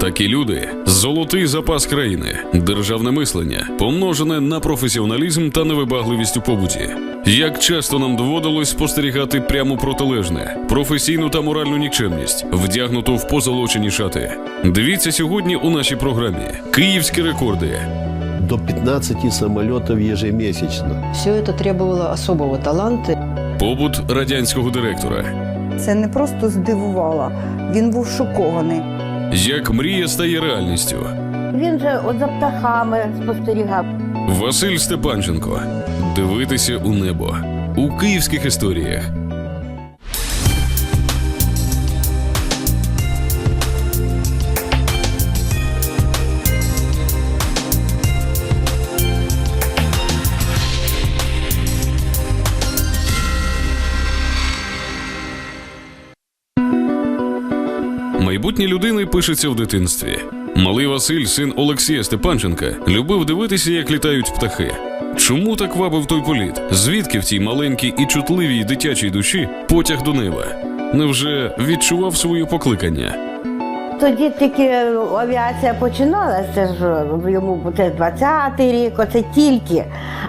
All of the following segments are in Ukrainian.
Такі люди золотий запас країни, державне мислення, помножене на професіоналізм та невибагливість у побуті. Як часто нам доводилось спостерігати прямо протилежне, професійну та моральну нікчемність, вдягнуту в позолочені шати. Дивіться сьогодні у нашій програмі Київські рекорди. До 15 самолетов ежемесячно. Все это требовало особого таланта. Побут радянського директора. Це не просто здивувало, він був шокований. Як мрія стає реальністю. Він же от за птахами спостерігав. Василь Степанченко. Дивитися у небо у київських історіях. Майбутнє людини пишеться в дитинстві. Малий Василь, син Олексія Степанченка, любив дивитися, як літають птахи. Чому так вабив той політ? Звідки в цій маленькій і чутливій дитячій душі потяг до неба? Невже відчував своє покликання? Тоді тільки авіація починалася ж йому буде 20-й рік, оце тільки.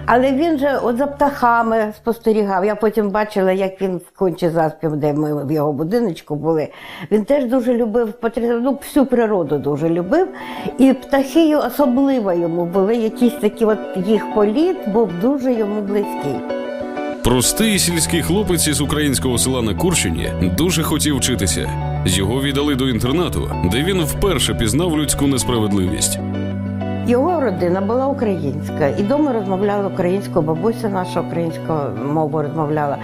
Але він же от за птахами спостерігав. Я потім бачила, як він в кончі заспів, де ми в його будиночку були. Він теж дуже любив ну, всю природу дуже любив. І птахи особливо йому були якісь такі, от їх політ був дуже йому близький. Простий сільський хлопець із українського села на Курщині дуже хотів вчитися. Його віддали до інтернату, де він вперше пізнав людську несправедливість. Його родина була українська, і вдома розмовляла українською, бабуся наша українською мовою розмовляла.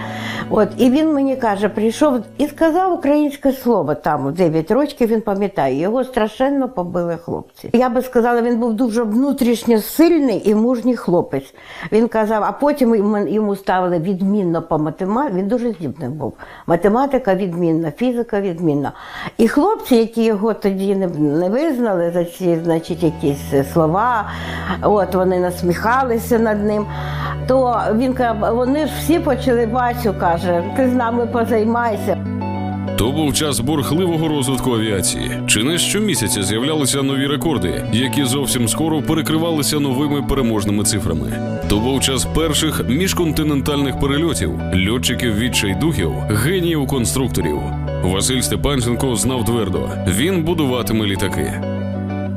От, і він мені каже, прийшов і сказав українське слово там, у 9 років, він пам'ятає, його страшенно побили хлопці. Я би сказала, він був дуже внутрішньо сильний і мужній хлопець. Він казав, а потім йому- ставили відмінно по математиці, він дуже здібний був. Математика відмінна, фізика відмінна. І хлопці, які його тоді не, визнали за ці, значить, якісь е, слова, от вони насміхалися над ним. То він каже, вони ж всі почали Васю, каже, ти з нами позаймайся. То був час бурхливого розвитку авіації. Чи не щомісяця з'являлися нові рекорди, які зовсім скоро перекривалися новими переможними цифрами. То був час перших міжконтинентальних перельотів, льотчиків відчайдухів, геніїв конструкторів. Василь Степанченко знав твердо: він будуватиме літаки.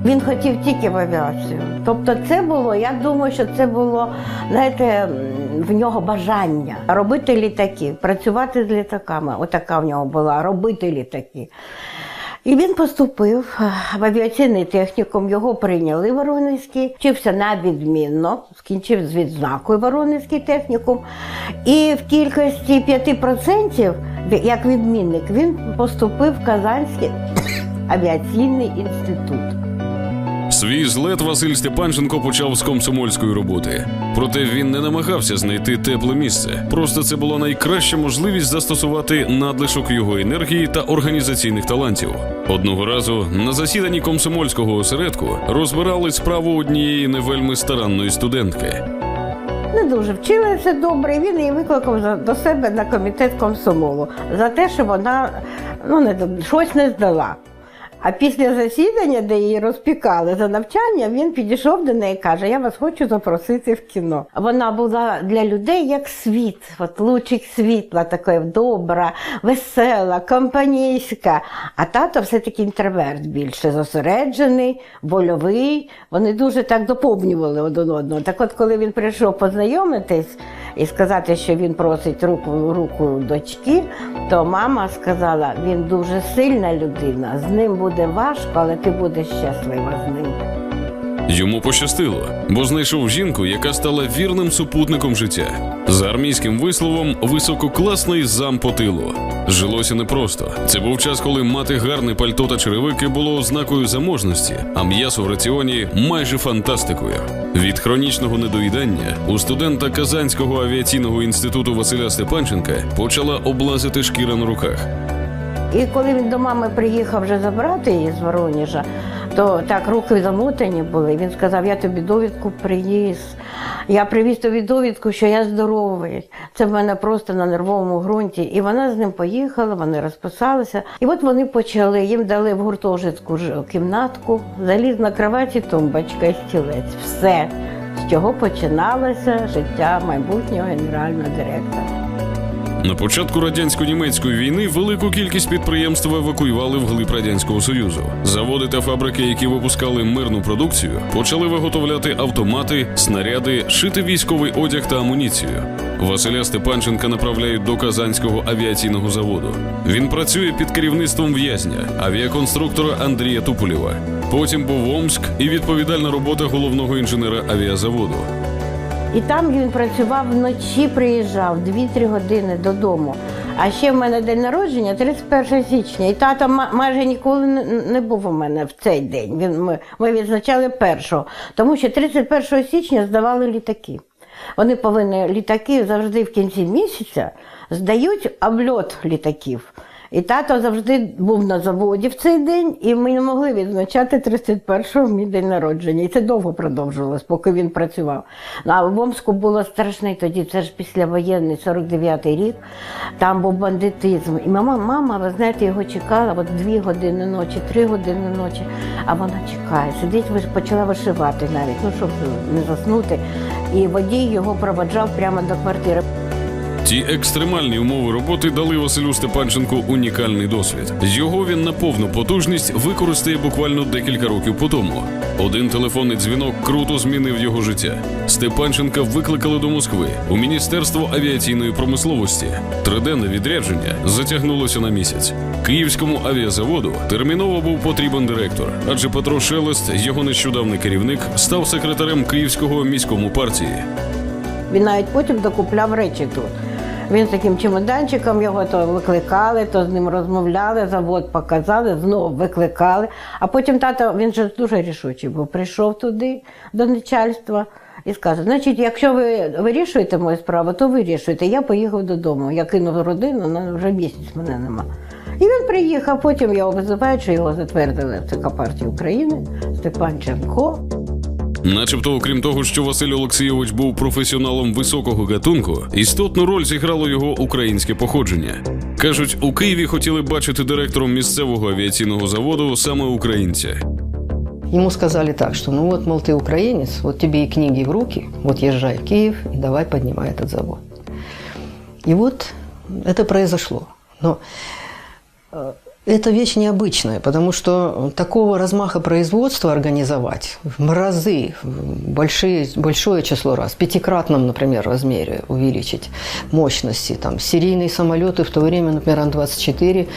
Він хотів тільки в авіацію. Тобто, це було, я думаю, що це було, знаєте, в нього бажання робити літаки, працювати з літаками. Отака в нього була робити літаки. І він поступив в авіаційний технікум, його прийняли Воронезький, вчився на відмінно, скінчив з відзнакою Воронезький технікум. І в кількості 5%, як відмінник, він поступив в Казанський авіаційний інститут. Свій злет Василь Степанченко почав з комсомольської роботи. Проте він не намагався знайти тепле місце. Просто це була найкраща можливість застосувати надлишок його енергії та організаційних талантів. Одного разу на засіданні комсомольського осередку розбирали справу однієї не вельми старанної студентки. Не дуже вчилася добре, він її викликав до себе на комітет комсомолу за те, що вона ну, не, щось не здала. А після засідання, де її розпікали за навчання, він підійшов до неї і каже: Я вас хочу запросити в кіно. Вона була для людей як світ, от лучик світла, така добра, весела, компанійська. А тато все-таки інтроверт більше зосереджений, вольовий. Вони дуже так доповнювали один одного. Так от, коли він прийшов познайомитись і сказати, що він просить руку, руку дочки, то мама сказала, він дуже сильна людина, з ним буде важко, але ти будеш щаслива з ним. Йому пощастило, бо знайшов жінку, яка стала вірним супутником життя. За армійським висловом висококласний зам по тилу. Жилося непросто. Це був час, коли мати гарне пальто та черевики було ознакою заможності, а м'ясо в раціоні майже фантастикою. Від хронічного недоїдання у студента Казанського авіаційного інституту Василя Степанченка почала облазити шкіра на руках. І коли він до мами приїхав вже забрати її з Воронежа, то так руки замотані були. Він сказав, я тобі довідку приніс. Я привіз тобі довідку, що я здоровий. Це в мене просто на нервовому ґрунті. І вона з ним поїхала, вони розписалися. І от вони почали. Їм дали в гуртожитку кімнатку, залізна кроваті, тумбочка стілець. Все, з чого починалося життя майбутнього генерального директора. На початку радянсько-німецької війни велику кількість підприємств евакуювали в глиб радянського союзу. Заводи та фабрики, які випускали мирну продукцію, почали виготовляти автомати, снаряди, шити військовий одяг та амуніцію. Василя Степанченка направляють до Казанського авіаційного заводу. Він працює під керівництвом в'язня, авіаконструктора Андрія Туполєва. Потім був Омськ і відповідальна робота головного інженера авіазаводу. І там він працював вночі, приїжджав 2-3 години додому. А ще в мене день народження 31 січня. І тато майже ніколи не- був у мене в цей день. Він, ми, ми відзначали першого, тому що 31 січня здавали літаки. Вони повинні літаки завжди в кінці місяця здають обльот літаків. І тато завжди був на заводі в цей день, і ми не могли відзначати 31-го мій день народження. І це довго продовжувалось, поки він працював. Ну, А в Омску було страшний тоді, це ж післявоєнний 49-й рік. Там був бандитизм. І мама, мама, ви знаєте, його чекала от дві години ночі, три години ночі. А вона чекає, сидить, почала вишивати навіть, ну щоб не заснути. І водій його проводжав прямо до квартири. Ті екстремальні умови роботи дали Василю Степанченку унікальний досвід. Його він на повну потужність використає буквально декілька років по тому. Один телефонний дзвінок круто змінив його життя. Степанченка викликали до Москви у Міністерство авіаційної промисловості. Триденне відрядження затягнулося на місяць. Київському авіазаводу терміново був потрібен директор, адже Петро Шелест, його нещодавний керівник, став секретарем Київського міському партії. Він навіть потім докупляв речі тут. Він таким чемоданчиком його то викликали, то з ним розмовляли, завод показали, знову викликали. А потім тато, він же дуже рішучий був, прийшов туди до начальства і сказав: значить, якщо ви вирішуєте мою справу, то вирішуйте. Я поїхав додому. Я кинув родину, вже місяць мене нема. І він приїхав, потім його визивають, що його затвердили ЦК партії України Степанченко. Начебто, окрім того, що Василь Олексійович був професіоналом високого гатунку, істотну роль зіграло його українське походження. Кажуть, у Києві хотіли бачити директором місцевого авіаційного заводу саме українця. Ему сказали так, что ну вот, мол, ты украинец, вот тебе и книги в руки, вот езжай в Киев и давай поднимай этот завод. И вот это произошло. Но э, это вещь необычная, потому что такого размаха производства организовать в разы, в большие, большое число раз, в пятикратном, например, размере увеличить мощности. Там, серийные самолеты в то время, например, Ан-24,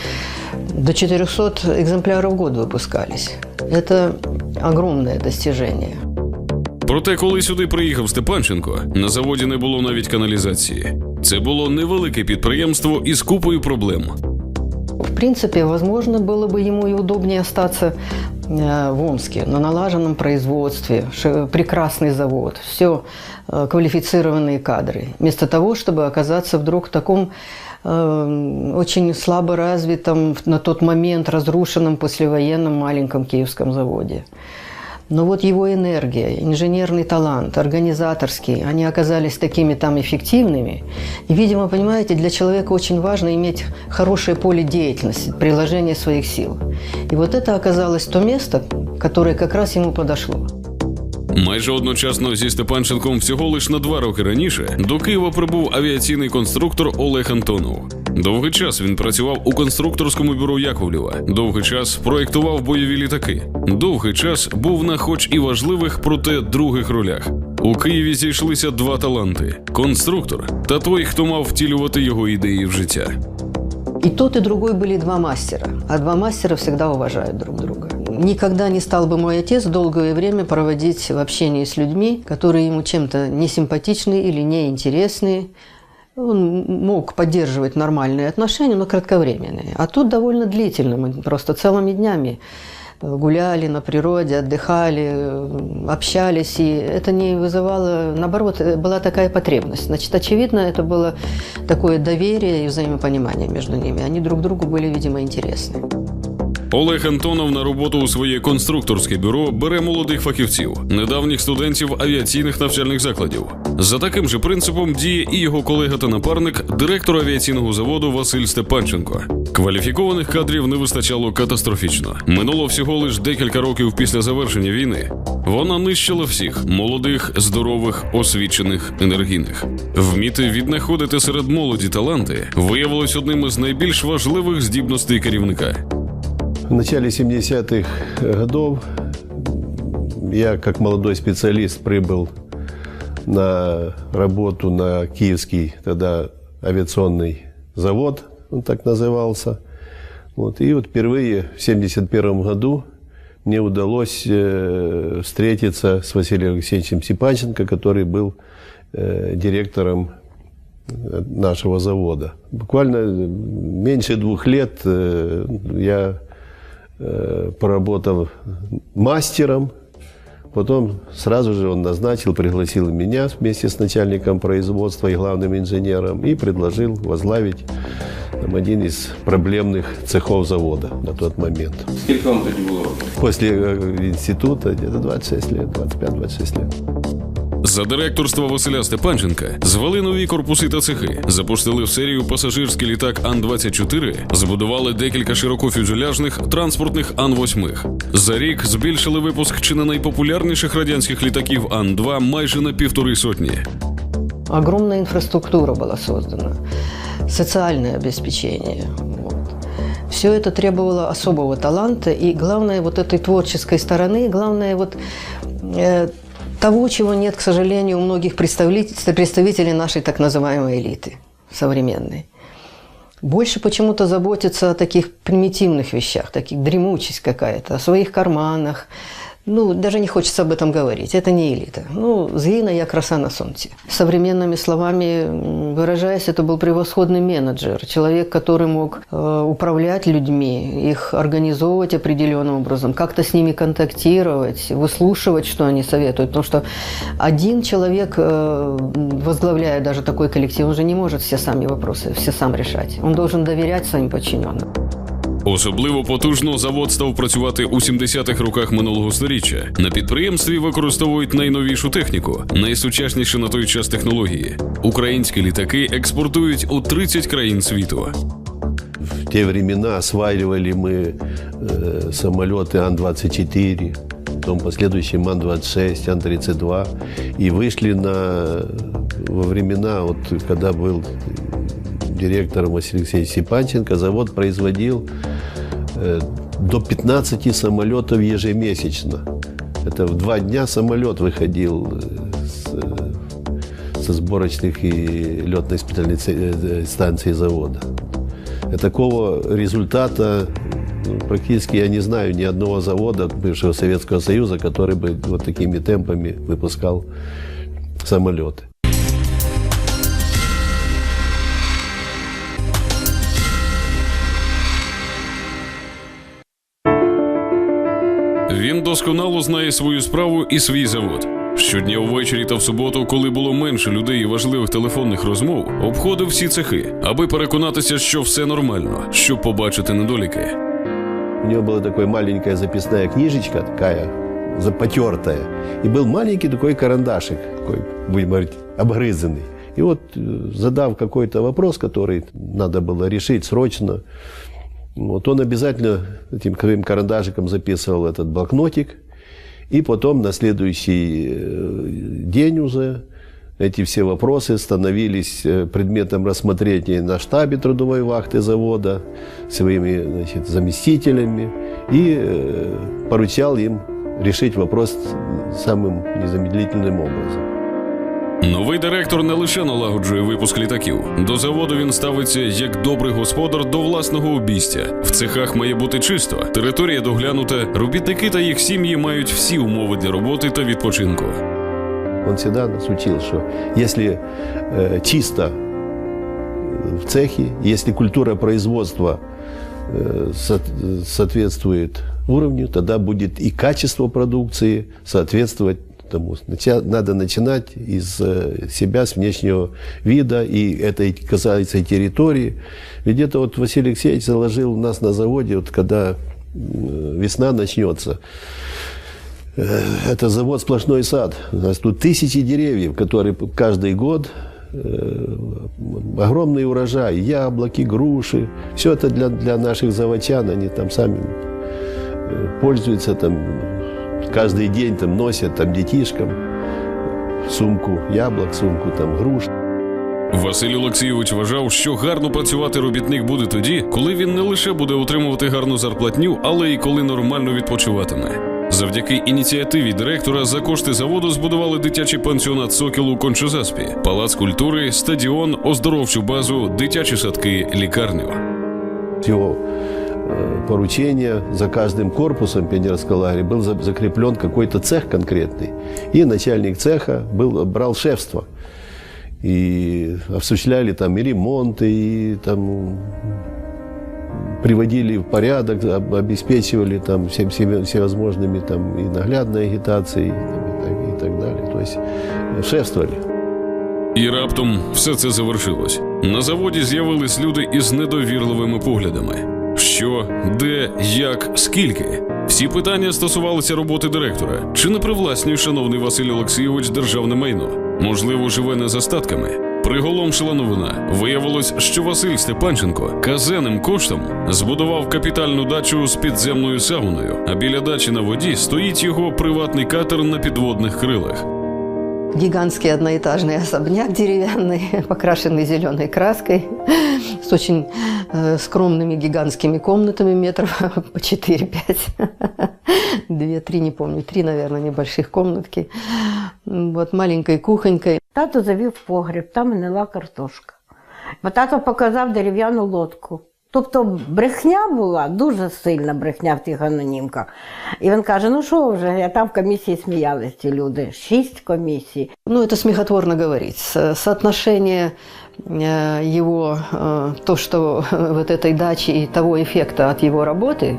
до 400 экземпляров в год выпускались. Это огромное достижение. Проте, коли сюди приїхав Степанченко, на заводі не було навіть каналізації. Це було невелике підприємство із купою проблем. В принципе, возможно, было бы ему и удобнее остаться э, в Омске, на налаженном производстве, прекрасный завод, все квалифицированные кадры, вместо того, чтобы оказаться вдруг в таком э, очень слабо развитом, на тот момент разрушенном послевоенном маленьком киевском заводе. Но вот его энергия, инженерный талант, организаторский, они оказались такими там эффективными. И, видимо, понимаете, для человека очень важно иметь хорошее поле деятельности, приложение своих сил. И вот это оказалось то место, которое как раз ему подошло. Майже одночасно зі Степанченком всього лиш на два роки раніше до Києва прибув авіаційний конструктор Олег Антонов. Довгий час він працював у конструкторському бюро Яковлєва. Довгий час проєктував бойові літаки. Довгий час був на хоч і важливих, проте других ролях. У Києві зійшлися два таланти: конструктор та той, хто мав втілювати його ідеї в життя. И тот, и другой были два мастера. А два мастера всегда уважают друг друга. Никогда не стал бы мой отец долгое время проводить в общении с людьми, которые ему чем-то несимпатичны или неинтересны. Он мог поддерживать нормальные отношения, но кратковременные. А тут довольно длительно. Мы просто целыми днями гуляли на природе, отдыхали, общались, и это не вызывало, наоборот, была такая потребность. Значит, очевидно, это было такое доверие и взаимопонимание между ними. Они друг другу были, видимо, интересны. Олег Антонов на роботу у своє конструкторське бюро бере молодих фахівців, недавніх студентів авіаційних навчальних закладів. За таким же принципом діє і його колега та напарник, директор авіаційного заводу Василь Степанченко. Кваліфікованих кадрів не вистачало катастрофічно. Минуло всього лиш декілька років після завершення війни. Вона нищила всіх молодих, здорових, освічених, енергійних. Вміти віднаходити серед молоді таланти виявилось одним із найбільш важливих здібностей керівника. В начале 70-х годов я, как молодой специалист, прибыл на работу на Киевский тогда авиационный завод, он так назывался. Вот. И вот впервые в 71 году мне удалось э, встретиться с Василием Алексеевичем Сипанченко, который был э, директором э, нашего завода. Буквально меньше двух лет э, я э, поработал мастером, потом сразу же он назначил, пригласил меня вместе с начальником производства и главным инженером и предложил возглавить там, один из проблемных цехов завода на тот момент. Скільки вам тоді було років? После э, института где-то 26 лет, 25-26 лет. За директорства Василя Степанченка звели нові корпуси та цехи, запустили в серію пасажирський літак Ан-24, збудували декілька широкофюзеляжних транспортних Ан-8. За рік збільшили випуск чи не найпопулярніших радянських літаків Ан-2 майже на півтори сотні. Огромная инфраструктура была создана, социальное обеспечение. Вот. Все это требовало особого таланта и, главное, вот этой творческой стороны, главное, вот э, того, чего нет, к сожалению, у многих представителей, представителей нашей так называемой элиты современной. Больше почему-то заботятся о таких примитивных вещах, таких дремучесть какая-то, о своих карманах. Ну, даже не хочется об этом говорить. Это не элита. Ну, згина я краса на солнце. Современными словами м, выражаясь, это был превосходный менеджер. Человек, который мог э, управлять людьми, их организовывать определенным образом, как-то с ними контактировать, выслушивать, что они советуют. Потому что один человек, э, возглавляя даже такой коллектив, он же не может все сами вопросы, все сам решать. Он должен доверять своим подчиненным. Особливо потужно завод став працювати у 70-х роках минулого століття. На підприємстві використовують найновішу техніку, найсучасніші на той час технології. Українські літаки експортують у 30 країн світу. В те времена осваивали мы э, самолеты Ан-24, потом последующие Ан-26, Ан-32. И вышли на, во времена, вот, когда был директором Василий Алексеевич Сипанченко, завод производил э, до 15 самолетов ежемесячно. Это в два дня самолет выходил э, с, э, со сборочных и летно-испытательной це- э, станции завода. Такого результата ну, практически я не знаю ни одного завода бывшего Советского Союза, который бы вот такими темпами выпускал самолеты. Він досконало знає свою справу і свій завод. Щодня ввечері та в суботу, коли було менше людей і важливих телефонних розмов, обходив всі цехи, аби переконатися, що все нормально, щоб побачити недоліки. У него была такая маленькая записная книжечка, такая за- потертая. И был маленький такой карандашик, такой, будем говорить, обгрызанный. И вот, э, задав какой-то вопрос, который надо было решить срочно, вот он обязательно этим своим карандашиком записывал этот блокнотик. И потом на следующий э, день уже эти все вопросы становились э, предметом рассмотрения на штабе трудовой вахты завода своими значит, заместителями и э, поручал им решить вопрос самым незамедлительным образом. Новий директор не лише налагоджує випуск літаків. До заводу він ставиться як добрий господар до власного обійстя. В цехах має бути чисто, територія доглянута, робітники та їх сім'ї мають всі умови для роботи та відпочинку. Он всегда нас что если э, чисто в цехе, если культура производства э, со- соответствует уровню, тогда будет и качество продукции соответствовать тому. Нача- Надо начинать из э, себя, с внешнего вида, и это касается и территории. Ведь это вот Василий Алексеевич заложил у нас на заводе, вот когда весна начнется. Э, Это завод «Сплошной сад». У нас тут тысячи деревьев, которые каждый год э, огромный урожай, яблоки, груши. Все это для, для наших заводчан, они там сами пользуются, там, каждый день там, носят там, детишкам сумку яблок, сумку там, груш. Василь Олексійович вважав, що гарно працювати робітник буде тоді, коли він не лише буде отримувати гарну зарплатню, але й коли нормально відпочиватиме. Завдяки ініціативі директора за кошти заводу збудували дитячий пансіонат Сокіл у Кончезаспі, палац культури, стадіон, оздоровчу базу, дитячі садки, лікарню. С его э, поручения за каждым корпусом пионерского лагеря был за- закреплен какой-то цех конкретный. И начальник цеха был, брал шефство. И осуществляли там и ремонты, и там приводили в порядок, об- обеспечивали там всем, всеми- всевозможными там и наглядной агитацией и, там, и так, и так далее. То есть э, шефствовали. І раптом все це завершилось. На заводі з'явились люди із недовірливими поглядами. Що, де, як, скільки? Всі питання стосувалися роботи директора. Чи не привласнює шановний Василь Олексійович державне майно? Можливо, живе не за статками? Приголомшила новина. Виявилось, що Василь Степанченко казенним коштом збудував капітальну дачу з підземною сауною, а біля дачі на воді стоїть його приватний катер на підводних крилах. Гигантский одноэтажный особняк деревянный, покрашенный зеленой краской, с очень э, скромными гигантскими комнатами метров по 4-5. Две-три, не помню, три, наверное, небольших комнатки. Вот маленькой кухонькой. Тато завів в погріб, там гнила картошка. Бо тато показав дерев'яну лодку. Тобто брехня була, дуже сильна брехня в тих анонімках. І він каже: ну що вже, я там в комісії сміялись ці люди. Шість комісій. Ну, это смехотворно говорить. Со- Соотношение э, его, э, то, что вот этой дачи и того эффекта от его работы,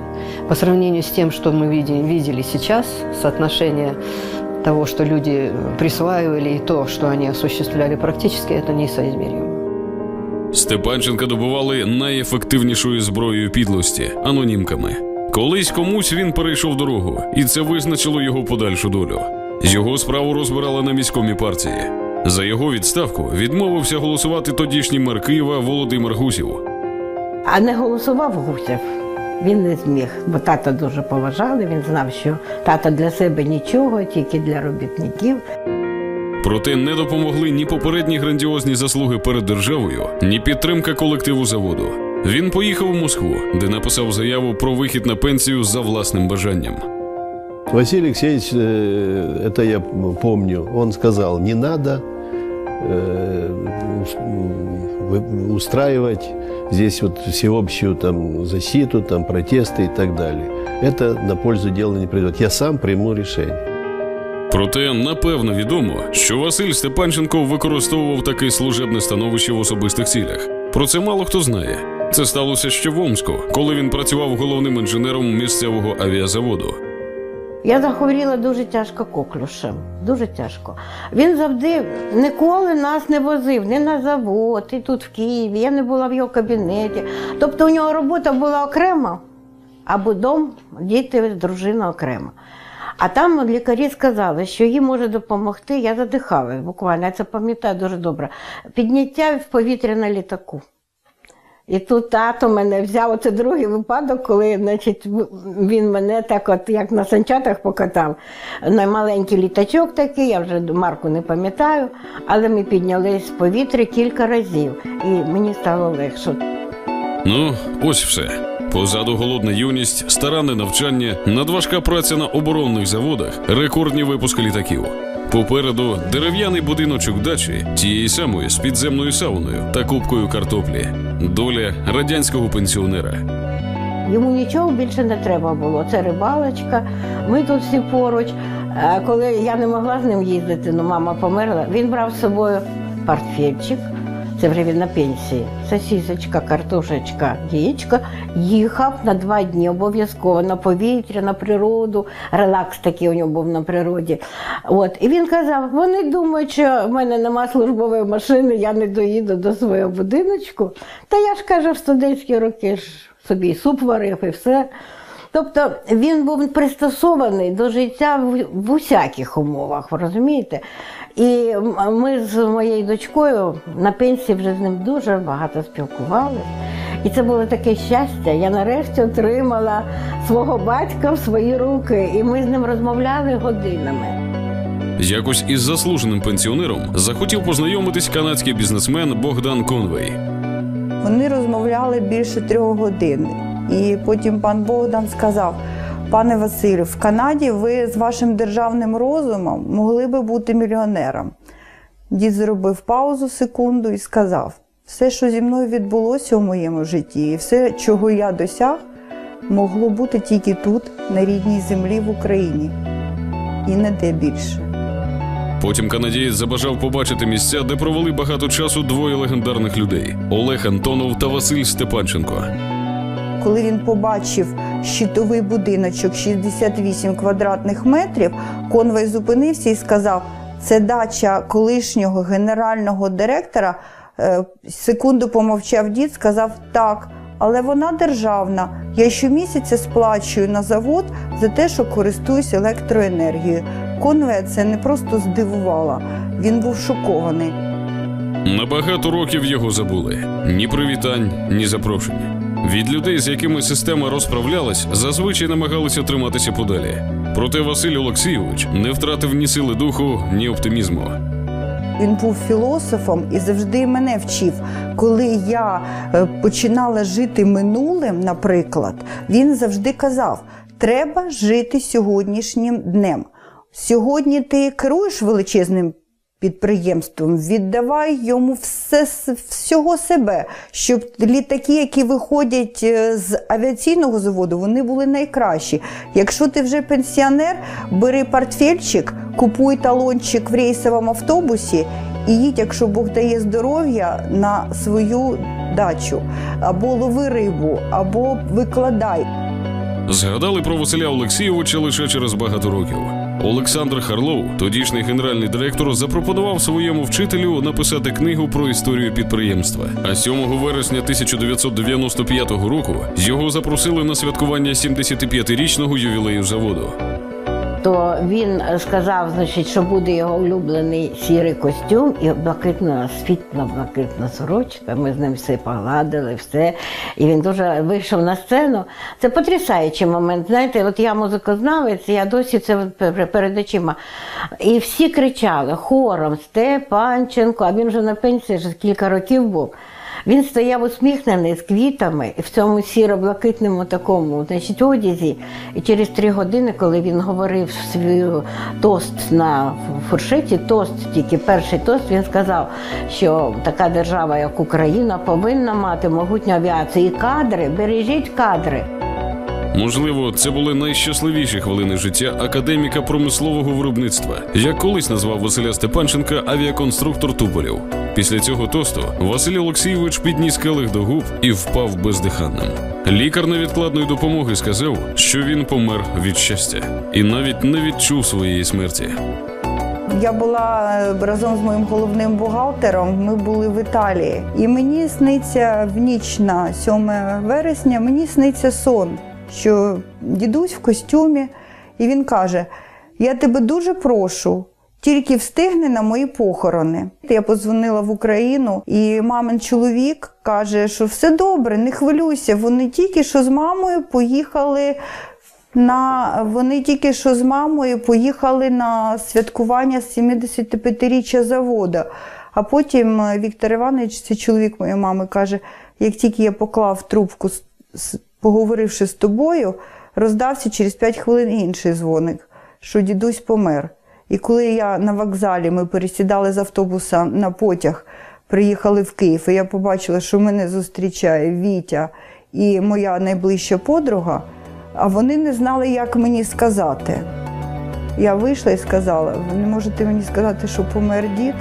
по сравнению с тем, что мы види- видели сейчас, соотношение того, что люди присваивали, и то, что они осуществляли практически, это несоизмеримо. Степанченка добували найефективнішою зброєю підлості анонімками. Колись комусь він перейшов дорогу, і це визначило його подальшу долю. Його справу розбирали на міськомій партії. За його відставку відмовився голосувати тодішній мер Києва Володимир Гусів. А не голосував Гусев. Він не зміг, бо тата дуже поважали. Він знав, що тата для себе нічого, тільки для робітників. Проте не допомогли ні попередні грандіозні заслуги перед державою, ні підтримка колективу заводу. Він поїхав у Москву, де написав заяву про вихід на пенсію за власним бажанням. Василий Алексеевич, э, это я помню, он сказал, не надо э, ус- вы- устраивать здесь вот всеобщую там защиту, там протесты и так далее. Это на пользу дела не придет. Я сам приму решение. Проте напевно відомо, що Василь Степанченко використовував таке служебне становище в особистих цілях. Про це мало хто знає. Це сталося ще в Омску, коли він працював головним інженером місцевого авіазаводу. Я захворіла дуже тяжко коклюшем. Дуже тяжко. Він завжди ніколи нас не возив ні на завод, і тут в Києві. Я не була в його кабінеті. Тобто у нього робота була окрема, або дом, діти, дружина окремо. А там лікарі сказали, що їй може допомогти. Я задихалась буквально, я це пам'ятаю дуже добре. Підняття в повітря на літаку. І тут тато мене взяв, оце другий випадок, коли значить, він мене так, от як на санчатах покатав. На маленький літачок такий, я вже марку не пам'ятаю, але ми піднялись з повітря кілька разів, і мені стало легше. Ну, ось все. Позаду голодна юність, старанне навчання, надважка праця на оборонних заводах, рекордні випуски літаків. Попереду дерев'яний будиночок дачі, тієї самої з підземною сауною та кубкою картоплі. Доля радянського пенсіонера. Йому нічого більше не треба було. Це рибалочка, ми тут всі поруч. Коли я не могла з ним їздити, ну мама померла, він брав з собою портфельчик. Це вже на пенсії. Сосісочка, картошечка, яєчко. Їхав на два дні обов'язково на повітря, на природу. Релакс такий у нього був на природі. От. І він казав: вони думають, що в мене нема службової машини, я не доїду до свого будиночку. Та я ж каже, в студентські роки ж собі суп варив і все. Тобто він був пристосований до життя в усяких умовах, розумієте? І ми з моєю дочкою на пенсії вже з ним дуже багато спілкувалися. І це було таке щастя. Я нарешті отримала свого батька в свої руки, і ми з ним розмовляли годинами. Якось із заслуженим пенсіонером захотів познайомитись канадський бізнесмен Богдан Конвей. Вони розмовляли більше трьох годин. І потім пан Богдан сказав: пане Василю, в Канаді ви з вашим державним розумом могли би бути мільйонером. Дід зробив паузу секунду і сказав: все, що зі мною відбулося у моєму житті, і все, чого я досяг, могло бути тільки тут, на рідній землі в Україні. І не де більше. Потім канадієць забажав побачити місця, де провели багато часу двоє легендарних людей Олег Антонов та Василь Степанченко. Коли він побачив щитовий будиночок 68 квадратних метрів, конвой зупинився і сказав: це дача колишнього генерального директора. Е, Секунду помовчав дід, сказав так, але вона державна. Я щомісяця сплачую на завод за те, що користуюсь електроенергією. Конвея це не просто здивувала, він був шокований. На багато років його забули ні привітань, ні запрошень. Від людей, з якими система розправлялась, зазвичай намагалися триматися подалі. Проте Василь Олексійович не втратив ні сили духу, ні оптимізму. Він був філософом і завжди мене вчив. Коли я е, починала жити минулим, наприклад, він завжди казав: треба жити сьогоднішнім днем. Сьогодні ти керуєш величезним підприємством, віддавай йому все, всього себе, щоб літаки, які виходять е, з авіаційного заводу, вони були найкращі. Якщо ти вже пенсіонер, бери портфельчик, купуй талончик в рейсовому автобусі і їдь, якщо Бог дає здоров'я, на свою дачу, або лови рибу, або викладай. Згадали про Василя Олексійовича лише через багато років. Олександр Харлоу, тодішній генеральний директор, запропонував своєму вчителю написати книгу про історію підприємства. А 7 вересня 1995 року його запросили на святкування 75-річного ювілею заводу. То він сказав, значить, що буде його улюблений сірий костюм і блакитна світла блакитна сорочка. Ми з ним все погладили, все. І він дуже вийшов на сцену. Це потрясаючий момент. Знаєте, от я музикознавець, я досі це перед очима. І всі кричали хором Степанченко, а він вже на пенсії вже кілька років був. Він стояв усміхнений з квітами в цьому сіро-блакитному такому значить, одязі. І через три години, коли він говорив свій тост на фуршеті, тост, тільки перший тост, він сказав, що така держава, як Україна, повинна мати могутню авіацію. І кадри, бережіть кадри. Можливо, це були найщасливіші хвилини життя академіка промислового виробництва, як колись назвав Василя Степанченка авіаконструктор Туполів. Після цього тосту Василь Олексійович підніс келих до губ і впав бездиханним. Лікар невідкладної допомоги сказав, що він помер від щастя і навіть не відчув своєї смерті. Я була е, разом з моїм головним бухгалтером. Ми були в Італії, і мені сниться в ніч на 7 вересня. Мені сниться сон, що дідусь в костюмі, і він каже: Я тебе дуже прошу. Тільки встигни на мої похорони. Я подзвонила в Україну, і мамин чоловік каже, що все добре, не хвилюйся. Вони тільки що з мамою поїхали на вони тільки що з мамою поїхали на святкування 75-річчя заводу. А потім е, Віктор Іванович, це чоловік моєї мами, каже: як тільки я поклав трубку, поговоривши з тобою, роздався через 5 хвилин інший дзвоник, що дідусь помер. І коли я на вокзалі ми пересідали з автобуса на потяг, приїхали в Київ, і я побачила, що мене зустрічає Вітя і моя найближча подруга, а вони не знали, як мені сказати. Я вийшла і сказала: ви не можете мені сказати, що помер дід?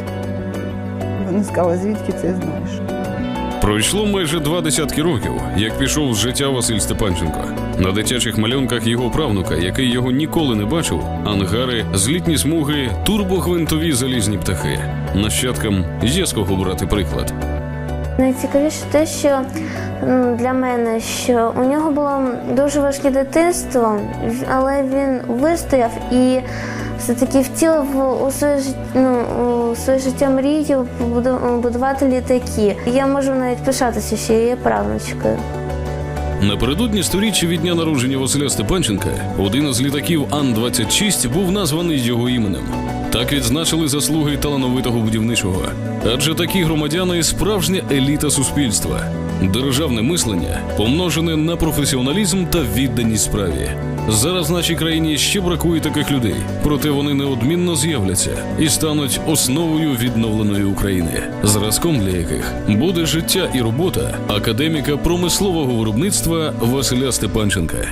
Вони сказали, звідки це знаєш? Пройшло майже два десятки років, як пішов з життя Василь Степанченко. На дитячих малюнках його правнука, який його ніколи не бачив, ангари, злітні смуги, турбогвинтові залізні птахи. Нащадкам є з кого брати приклад. Найцікавіше те, що для мене, що у нього було дуже важке дитинство, але він вистояв і все-таки втілив у своє, ну, у своє життя мрію будувати літаки. Я можу навіть пишатися, що я є правнучкою. Напередодні сторіччя від дня народження Василя Степанченка один із літаків Ан-26 був названий його іменем. Так відзначили заслуги талановитого будівничого. Адже такі громадяни справжня еліта суспільства, державне мислення, помножене на професіоналізм та відданість справі. Зараз нашій країні ще бракує таких людей, проте вони неодмінно з'являться і стануть основою відновленої України, зразком для яких буде життя і робота академіка промислового виробництва Василя Степанченка.